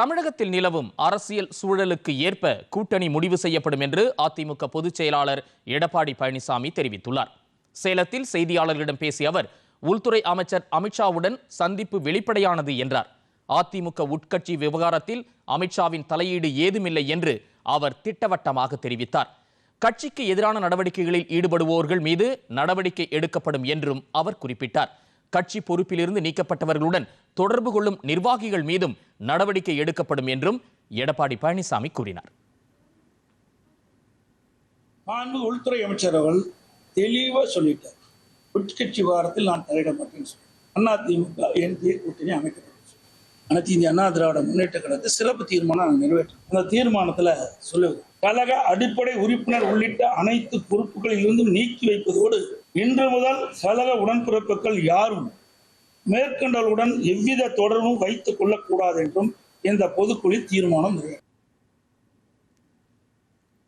தமிழகத்தில் நிலவும் அரசியல் சூழலுக்கு ஏற்ப கூட்டணி முடிவு செய்யப்படும் என்று அதிமுக பொதுச் செயலாளர் எடப்பாடி பழனிசாமி தெரிவித்துள்ளார். சேலத்தில் செய்தியாளர்களிடம் பேசிய அவர் உள்துறை அமைச்சர் அமித்ஷாவுடன் சந்திப்பு வெளிப்படையானது என்றார். அதிமுக உட்கட்சி விவகாரத்தில் அமித்ஷாவின் தலையீடு ஏதுமில்லை என்று அவர் திட்டவட்டமாக தெரிவித்தார். கட்சிக்கு எதிரான நடவடிக்கைகளில் ஈடுபடுவோர்கள் மீது நடவடிக்கை எடுக்கப்படும் என்றும் அவர் குறிப்பிட்டார். கட்சி பொறுப்பிலிருந்து நீக்கப்பட்டவர்களுடன் தொடர்பு கொள்ளும் நிர்வாகிகள் மீதும் நடவடிக்கை எடுக்கப்படும் என்றும் எடப்பாடி பழனிசாமி கூறினார். மாண்பு உள்துறை அமைச்சர் அவர்கள் தெளிவாக சொல்லிட்டார். உட்கட்சி வாரத்தில் நான் தலையிட மாட்டேன்னு சொல்லி அதிமுக என்பிஏ கூட்டணி அமைக்கப்படும் அனைத்து இந்திய அண்ணா திராவிட முன்னேற்ற கழகத்தை சிறப்பு தீர்மானம் நாங்கள் நிறைவேற்றோம். அந்த தீர்மானத்தில் சொல்லுவது கழக அடிப்படை உறுப்பினர் உள்ளிட்ட அனைத்து பொறுப்புகளில் இருந்தும் நீக்கி வைப்பதோடு இன்று முதல் கழக உடன்பிறப்புகள் யாரும் மேற்கண்டலுடன் எவ்வித தொடர்பும் வைத்துக் கொள்ளக்கூடாது என்றும் இந்த பொதுக்குழு தீர்மானம் நிறைவேற்றும்